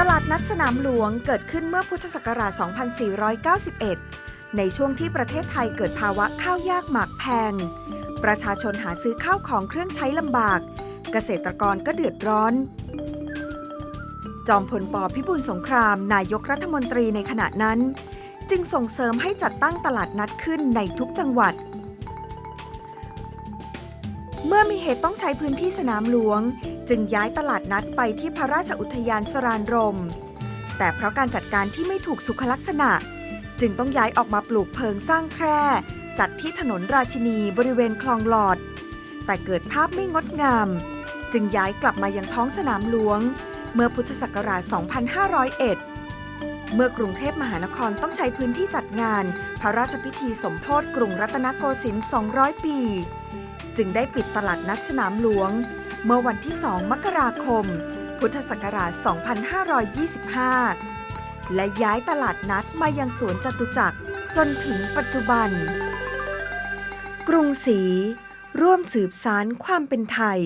ตลาดนัดสนามหลวงเกิดขึ้นเมื่อพุทธศักราช 2491 ในช่วงที่ประเทศไทยเกิดภาวะข้าวยากหมากแพง ประชาชนหาซื้อข้าวของเครื่องใช้ลำบาก เกษตรกรก็เดือดร้อน จอมพลปพิบูลสงคราม นายกรัฐมนตรีในขณะนั้น จึงส่งเสริมให้จัดตั้งตลาดนัดขึ้นในทุกจังหวัด เมื่อมีเหตุต้องใช้พื้นที่สนามหลวง จึงย้ายตลาดนัดไปที่พระราชอุทยานสรานรม แต่เพราะการจัดการที่ไม่ถูกสุขลักษณะ จึงต้องย้ายออกมาปลูกเพิงสร้างแคร่จัดที่ถนนราชินีบริเวณคลองหลอด แต่เกิดภาพไม่งดงาม จึงย้ายกลับมายังท้องสนามหลวง เมื่อพุทธศักราช 2501 เมื่อกรุงเทพมหานครต้องใช้พื้นที่จัดงาน พระราชพิธีสมโพธิกรุงรัตนโกสินทร์ 200 ปี จึงได้ปิดตลาดนัดสนามหลวง เมื่อวันที่ 2 มกราคม พุทธศักราช 2525 และย้ายตลาดนัดมายังสวนจตุจักรจนถึงปัจจุบัน กรุงศรีร่วมสืบสารความเป็นไทย